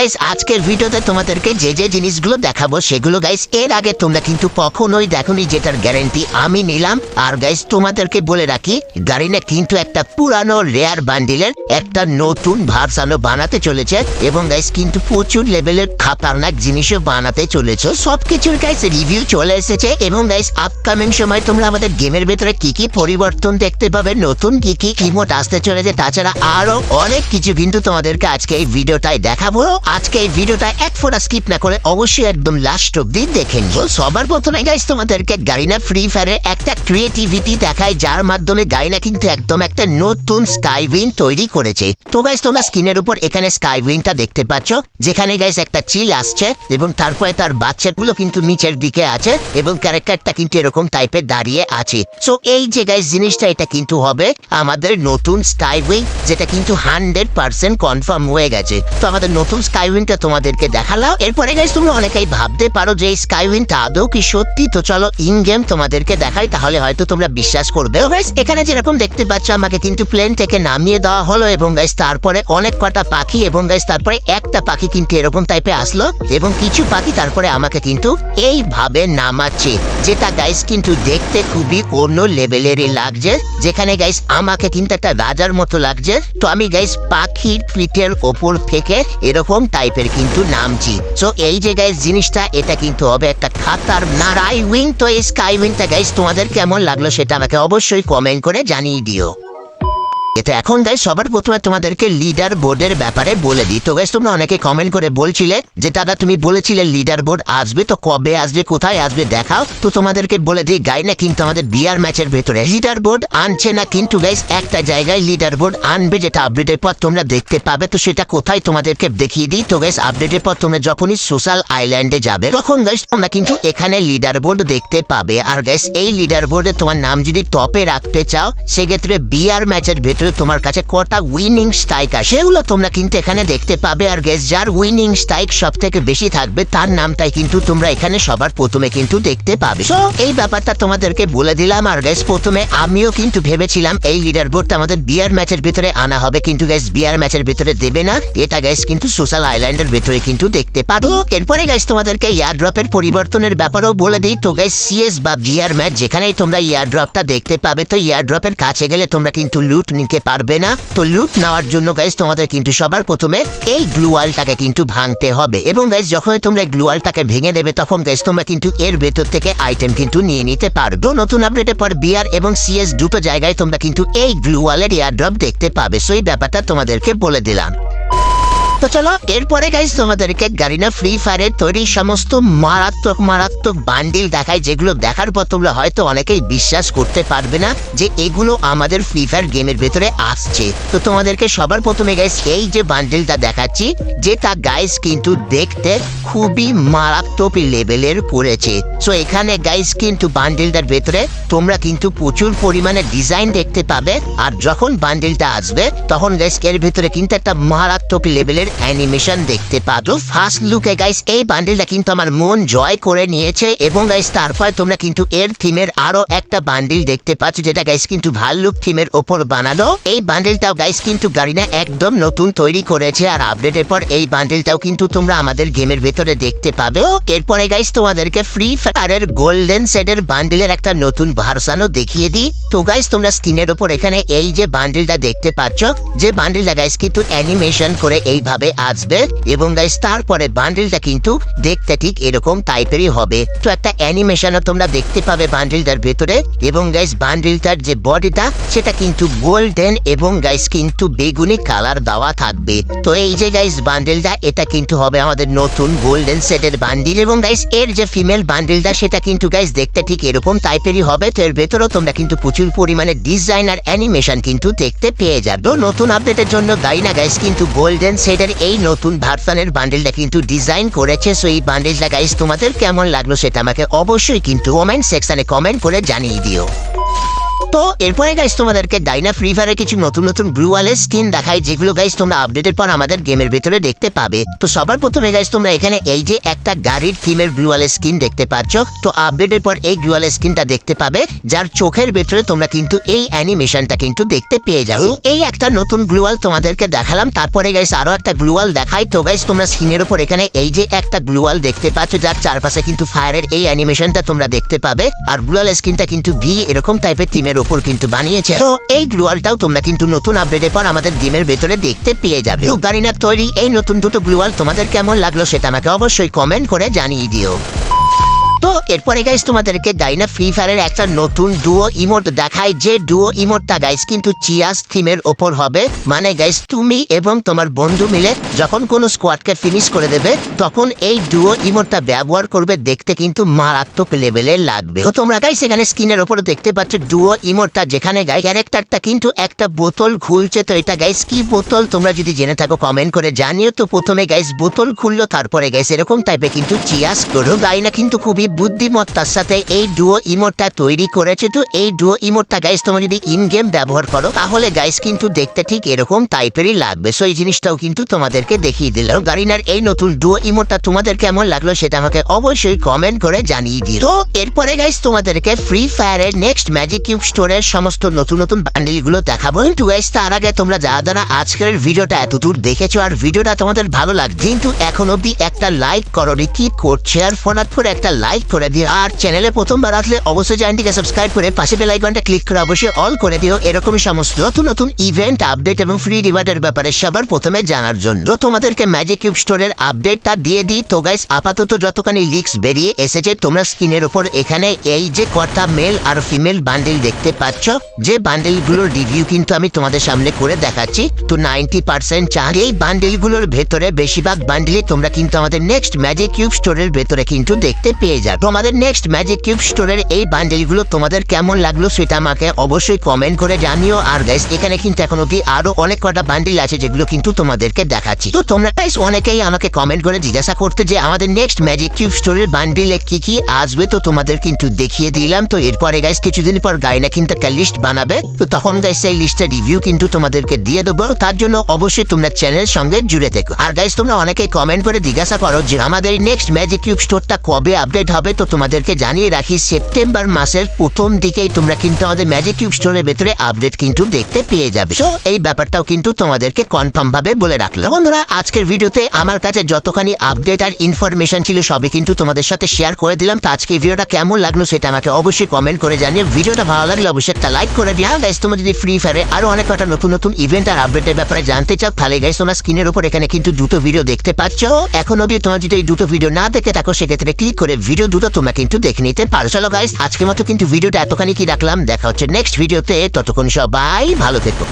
Guys আজকের ভিডিওতে তোমাদেরকে যে যে জিনিসগুলো দেখাবো, সেগুলো গাইস এর আগে তোমরা কিন্তু কখনোই দেখোনি যেটার গ্যারেন্টি আমি নিলাম। আর গাইস তোমাদেরকে বলে রাখি গাড়িটা কিন্তু একটা পুরানো রেয়ার বান্ডিলের একটা নতুন ভার্সানো বানাতে চলেছে এবং গাইস কিন্তু প্রচুর লেভেলের খাতারনাক জিনিসও বানাতে চলেছে। সবকিছুর গাইস রিভিউ চলে এসেছে এবং গাইস আপকামিং সময় তোমরা আমাদের গেমের ভেতরে কি কি পরিবর্তন দেখতে পাবে, নতুন কি কি ইমোট আসতে চলেছে, তাছাড়া আরও অনেক কিছু কিন্তু তোমাদেরকে আজকে এই ভিডিওটাই দেখাবো। আজকে এই ভিডিওটা এক ফোটা স্কিপ না করে অবশ্যই একদম লাস্ট অব্দি দেখে নিও। সবার প্রথমে গাইস তোমাদেরকে গাড়িনা ফ্রি ফায়ারে একটা ক্রিয়েটিভিটি দেখায়, যার মাধ্যমে গাড়িনা কিন্তু একদম একটা নতুন স্কাইউইন তৈরি করেছে। তো গাইস তোমরা স্ক্রিনের উপর এখানে স্কাইউইনটা দেখতে পাচ্ছ, যেখানে গাইস একটা চিল আসছে, এবং তারপরে তার বাচ্চাগুলো কিন্তু নিচের দিকে আছে, এবং ক্যারেক্টারটা কিন্তু এরকম টাইপের দাঁড়িয়ে আছে। সো এই যে গাইস জিনিসটা এটা কিন্তু হবে আমাদের নতুন স্কাইউইং যেটা কিন্তু হান্ড্রেড পার্সেন্ট কনফার্ম হয়ে গেছে। তো আমাদের নতুন স্কাইউইংটা তোমাদেরকে দেখালাম। এরপরে গাইস তোমরা অনেকেই ভাবতে পারো যে এই স্কাইউইংটা আদৌ কি সত্যি? তো চলো ইন গেম তোমাদেরকে দেখাই, তাহলে হয়তো তোমরা বিশ্বাস করবে গাইস এখানে যেরকম দেখতে পাচ্ছ, আমাকে কিন্তু প্লেন থেকে নামিয়ে দেওয়া হলো এবং গাইস তারপরে অনেক কটা পাখি এবং গাইস তারপরে একটা পাখি কিন্তু এরকম টাইপে আসলো এবং কিছু পাখি তারপরে আমাকে কিন্তু এইভাবে নামাচ্ছে, যেটা গাইস কিন্তু দেখতে খুবই অন্য লেভেলেরই লাগছে, যেখানে গাইস আমাকে কিন্তু একটা রাজার মতো লাগছে। তো আমি গাইস পাখির পিঠের ওপর থেকে এরকম টাইপের কিন্তু নামছি সো এই যে গাইস জিনিসটা, এটা কিন্তু হবে একটা খাতার না নারাই উইং তো এই স্কাই উইংটা গাইস তোমাদের কেমন লাগল সেটা আমাকে অবশ্যই কমেন্ট করে জানিয়ে দিও। এটা এখন গাই সবার প্রথমে তোমাদেরকে লিডার বোর্ডের ব্যাপারে বলে দিই। তো গাইস তোমরা অনেকে কমেন্ট করে বলছিলে যে, দাদা, তুমি বলেছিলে লিডার বোর্ড আসবে, তো কবে আসবে, কোথায় আসবে, দেখাও। তো তোমাদেরকে বলে দিই গাই না কিন্তু আমাদের বিয়ার ম্যাচের ভেতরে। লিডার বোর্ড আনছে না কিন্তু গাইস একটা জায়গায় লিডার বোর্ড আনবে যেটা আপডেটের পর তোমরা দেখতে পাবে। তো সেটা কোথায় তোমাদেরকে দেখিয়ে দিই। তো গাইস আপডেটের পর তোমরা যখনই সোশ্যাল আইল্যান্ডে যাবে, তখন গাইস তোমরা কিন্তু এখানে লিডার বোর্ড দেখতে পাবে। আর গাইস এই লিডার বোর্ডে তোমার নাম যদি টপে রাখতে চাও, সেক্ষেত্রে বিয়ার ম্যাচের ভেতরে তোমার কাছে কটা উইনিং স্ট্রাইক আছে, সেগুলো তোমরা কিন্তু এখানে দেখতে পাবে। আর গেস যার উইনিং স্ট্রাইক সব থেকে বেশি থাকবে, তার নামটাই কিন্তু তোমরা এখানে সবার প্রথমে কিন্তু দেখতে পাবে। এই ব্যাপারটা তোমাদেরকে বলে দিলাম। আর গেস প্রথমে আমিও কিন্তু ভেবেছিলাম এই লিডার বোর্ডটা আমাদের বিয়ার ম্যাচের ভিতরে আনা হবে, কিন্তু গ্যাস বিয়ার ম্যাচের ভিতরে দেবে না। এটা গ্যাস কিন্তু সোশ্যাল আইল্যান্ডের ভিতরে কিন্তু দেখতে পাবো। এরপরে গ্যাস তোমাদেরকে ইয়ার ড্রপের পরিবর্তনের ব্যাপারেও বলে দিই। তো গ্যাস সিএস বা বিয়ার ম্যাচ যেখানেই তোমরা ইয়ার ড্রপটা দেখতে পাবে, তো ইয়ার ড্রপের কাছে গেলে তোমরা কিন্তু লুট নিতে পারবে না? তো লুট নেওয়ার জন্য গাইস তোমাদের কিন্তু সবার প্রথমে এই গ্লুয়ালটাকে কিন্তু ভাঙতে হবে। এবং গাইস যখন তোমরা গ্লুয়ালটাকে ভেঙে দেবে, তখন গ্যাস তোমরা কিন্তু এর ভেতর থেকে আইটেম কিন্তু নিয়ে নিতে পারবে। নতুন আপডেটের পর বিআর এবং সিএস দুটো জায়গায় তোমরা কিন্তু এই গ্লুয়ালের এয়ার ড্রপ দেখতে পাবে। সেই ব্যাপারটা তোমাদেরকে বলে দিলাম। তো চলো, এরপরে গাইস তোমাদেরকে গাড়িনা ফ্রি ফায়ারের তৈরি সমস্ত মারাত্মক মারাত্মক বান্ডিল দেখায়, যেগুলো দেখার পর তোমরা হয়তো অনেকেই বিশ্বাস করতে পারবে না যে এগুলো আমাদের ফ্রি ফায়ার গেমের ভেতরে আসছে। তো তোমাদেরকে সবার প্রথমে গাইস এই যে বান্ডিলটা দেখাচ্ছি, যেটা গাইস কিন্তু দেখতে খুবই মারাত্মক লেভেলের করেছে। সো এখানে গাইস কিন্তু বান্ডিলটার ভেতরে তোমরা কিন্তু প্রচুর পরিমাণে ডিজাইন দেখতে পাবে, আর যখন বান্ডিলটা আসবে, তখন গাইস এর ভেতরে কিন্তু একটা মারাত্মক লেভেলের অ্যানিমেশন দেখতে পাবো ফার্স্ট লুকে গাইস এই বান্ডিলটা কিন্তু আমার মন জয় করে নিয়েছে এবং গাইস তারপর তোমরা কিন্তু এর থিমের আরও একটা বান্ডিল দেখতে পাচ্ছ, যেটা গাইস কিন্তু ভাল্লুক থিমের ওপর বানানো এই বান্ডিলটাও গাইস কিন্তু গাড়িনা একদম নতুন তৈরি করেছে আর আপডেটের পর এই বান্ডিলটাও কিন্তু তোমরা আমাদের গেমের ভেতরে দেখতে পাবে। এরপরে গাইস তোমাদেরকে ফ্রি ফায়ারের গোল্ডেন সেটের বান্ডিলের একটা নতুন ভার্সানও দেখিয়ে দিই। তো গাইস তোমরা স্ক্রিনের ওপর এখানে এই যে বান্ডিলটা দেখতে পাচ্ছ, যে বান্ডিলটা গাইস কিন্তু অ্যানিমেশন করে এইভাবে আসবে এবং গাইস তারপরে বান্ডিলটা কিন্তু দেখতে ঠিক এরকম টাইপেরই হবে। তো একটা অ্যানিমেশনও তোমরা দেখতে পাবে বান্ডিলটার ভেতরে এবং গাইস বান্ডিলটার যে বডিটা সেটা কিন্তু গোল্ডেন এবং গাইস কিন্তু বেগুনি কালার দেওয়া থাকবে। তো এই যে গাইস বান্ডিলটা এটা কিন্তু হবে আমাদের নতুন গোল্ডেন সেটের বান্ডিল এবং গাইস এর যে ফিমেল বান্ডিলটা সেটা কিন্তু গাইস দেখতে ঠিক এরকম টাইপেরই হবে। তো এর ভেতরেও তোমরা কিন্তু প্রচুর পরিমাণে ডিজাইন আর অ্যানিমেশন কিন্তু দেখতে পেয়ে যাবে। নতুন আপডেটের জন্য গাইনা গাইস কিন্তু গোল্ডেন সেটের এই নতুন ভার্সনের বান্ডেলটা কিন্তু ডিজাইন করেছে। সো এই বান্ডেলটা গাইস তোমাদের কেমন লাগল সেটা আমাকে অবশ্যই কিন্তু কমেন্ট সেকশনে কমেন্ট করে জানিয়ে দিও। তো, এরপরে গাইস তোমাদেরকে ডাইনা ফ্রি ফায়ারের কিছু নতুন নতুন গ্লুয়ালের স্কিন দেখায় যেগুলো গাইস তোমরা আপডেটের পর আমাদের গেমের ভেতরে দেখতে পাবে। তো সবার প্রথমে গাইস তোমরা এখানে এই যে একটা গাড়ির থিমের গ্লুয়ালের স্কিন দেখতে পাচ্ছ। তো আপডেটের পর এই গ্লুয়ালের স্কিনটা দেখতে পাবে, যার চোখের ভেতরে তোমরা কিন্তু এই অ্যানিমেশনটা কিন্তু দেখতে পেয়ে যাবে। এই একটা নতুন গ্লুয়াল তোমাদেরকে দেখালাম, তারপরে গাইস আরও একটা গ্লুয়াল দেখাই। তো গাইস তোমরা স্ক্রিনের উপর এখানে এই যে একটা গ্লুয়াল দেখতে পাচ্ছ, যার চারপাশে কিন্তু ফায়ারের এই অ্যানিমেশনটা তোমরা দেখতে পাবে। আর গ্লুয়াল স্কিনটা কিন্তু ভি, এরকম টাইপের থিমের উপর কিন্তু বানিয়েছে। তো এই গ্লুয়ালটাও তোমরা কিন্তু নতুন আপডেটের পর আমাদের গেমের ভেতরে দেখতে পেয়ে যাবে। তো না তৈরি এই নতুন দুটো গ্লুয়াল তোমাদের কেমন লাগল সেটা আমাকে অবশ্যই কমেন্ট করে জানিয়ে দিও। তো এরপরে গাইস তোমাদেরকে ডাইনা ফ্রি ফায়ারের একটা নতুন ডুয়ো ইমোট দেখায় যে ডুয়ো ইমোটটা গাইস কিন্তু চিয়াস থিমের ওপর হবে। মানে গাইস তুমি এবং তোমার বন্ধু মিলে যখন কোনো স্কোয়াডকে ফিনিশ করে দেবে, তখন এই ডুয়ো ইমোটটা ব্যবহার করবে দেখতে কিন্তু মারাত্মক লেভেলের লাগবে। তো তোমরা গাইস এখানে স্ক্রিনের ওপরে দেখতে পাচ্ছ ডুয়ো ইমোটটা যেখানে গাই ক্যারেক্টারটা কিন্তু একটা বোতল খুলছে। তো এটা গাইস কি বোতল? তোমরা যদি জেনে থাকো কমেন্ট করে জানিও। তো প্রথমে গাইস বোতল খুললো, তারপরে গাইস এরকম টাইপের কিন্তু চিয়াস করো গাইনা কিন্তু খুবই বুদ্ধিমত্তার সাথে এই ডুয়ো ইমোটটা তৈরি করেছে তো, এই ডুয়ো ইমোটটা গাইস তোমরা যদি ইন গেম ব্যবহার করো, তাহলে গাইস কিন্তু দেখতে ঠিক এরকম টাইপেরই লাগবে। সো এই জিনিসটাও কিন্তু তোমাদেরকে দেখিয়ে দিল গারিনার এই নতুন ডুয়ো ইমোটটা তোমাদের কেমন লাগল সেটা আমাকে অবশ্যই কমেন্ট করে জানিয়ে দিও। তো, এরপরে গাইস তোমাদেরকে ফ্রি ফায়ারের নেক্সট ম্যাজিক কিউব স্টোরের সমস্ত নতুন নতুন বান্ডিলগুলো দেখাবো। কিন্তু গাইস তার আগে তোমরা যারা যারা আজকের ভিডিওটা এত দূর দেখেছ আর ভিডিওটা তোমাদের ভালো লাগে, কিন্তু এখন অব্দি একটা লাইক করনি, কি করছে আর ফোনাত করে একটা লাইক করে দিও। আর চ্যানেলে প্রথমবার আসলে অবশ্যই চ্যানেলটিকে সাবস্ক্রাইব করে পাশে বেল আইকনটা ক্লিক করে অবশ্যই অল করে দিও। এরকমই সমস্ত নতুন নতুন ইভেন্ট আপডেট এবং ফ্রি রিওয়ার্ডের ব্যাপারে সবার প্রথমে জানার জন্য। তোমাদেরকে ম্যাজিক কিউব স্টোরের আপডেটটা দিয়ে দিই। তো গাইস আপাতত যতখানি লিক্স বেরিয়ে এসেছে, তোমরা স্ক্রিনের উপর এখানে এই যে কটা মেল আর ফিমেল বান্ডিল দেখতে পাচ্ছ, যে বান্ডিলগুলোর রিভিউ কিন্তু আমি তোমাদের সামনে করে দেখাচ্ছি। তো নাইনটি পার্সেন্ট চার এই বান্ডিলগুলোর ভেতরে বেশিরভাগ বান্ডিলই তোমরা কিন্তু আমাদের নেক্সট ম্যাজিক কিউব স্টোরের ভেতরে কিন্তু দেখতে পেয়ে যাবে। তোমাদের নেক্সট ম্যাজিক কিউব স্টোরের এই বান্ডিলগুলো তোমাদের কেমন লাগল সেটা আমাকে অবশ্যই কমেন্ট করে জানিও। আর গাইস এখানে কিন্তু এখন অব্দি আরও অনেক কটা বান্ডিল আছে যেগুলো কিন্তু তোমাদেরকে দেখাচ্ছি। তো তোমরা গাইস অনেকেই আমাকে কমেন্ট করে জিজ্ঞাসা করতে যে আমাদের নেক্সট ম্যাজিক কিউব স্টোরের বান্ডিলে কি কি আসবে তো তোমাদের কিন্তু দেখিয়ে দিলাম। তো এরপরে গাইস কিছুদিন পর গাইনা কিন্তু একটা লিস্ট বানাবে। তো তখন গাইস সেই লিস্টের রিভিউ কিন্তু তোমাদেরকে দিয়ে দেবো। তার জন্য অবশ্যই তোমরা চ্যানেলের সঙ্গে জুড়ে থেকো। আর গাইস তোমরা অনেকেই কমেন্ট করে জিজ্ঞাসা করো যে আমাদের নেক্সট ম্যাজিক কিউব স্টোরটা কবে আপডেট হবে? তো তোমাদেরকে জানিয়ে রাখি, সেপ্টেম্বর মাসের প্রথম দিকেই তোমরা কিন্তু আমাদের ম্যাজিক কিউব স্টোরের ভেতরে আপডেট কিন্তু দেখতে পেয়ে যাবে। তো এই ব্যাপারটাও কিন্তু তোমাদেরকে কনফার্ম ভাবে বলে রাখল বন্ধুরা, আজকের ভিডিওতে আমার কাছে যতখানি আপডেট আর ইনফরমেশন ছিল, সবই কিন্তু তোমাদের সাথে শেয়ার করে দিলাম। তো আজকে ভিডিওটা কেমন লাগল সেটা আমাকে অবশ্যই কমেন্ট করে জানিয়ে ভিডিওটা ভালো লাগলে অবশ্যই একটা লাইক করে দিও। গাইস তোমরা যদি ফ্রি ফায়ারে আরও অনেক কটা নতুন নতুন ইভেন্ট আর আপডেটের ব্যাপারে জানতে চাও, তাহলে গাইস তোমরা স্ক্রিনের উপর এখানে কিন্তু দুটো ভিডিও দেখতে পাচ্ছ। এখন অবধি তোমরা যদি এই দুটো ভিডিও না দেখে থাকো, সেক্ষেত্রে ক্লিক করে ভিডিও দুটো তোমরা কিন্তু দেখে নিতে পারো। চলো গাইস আজকের মতো কিন্তু ভিডিওটা এতখানি কি রাখলাম? দেখা হচ্ছে নেক্সট ভিডিওতে ততক্ষণ সবাই ভালো থেকো।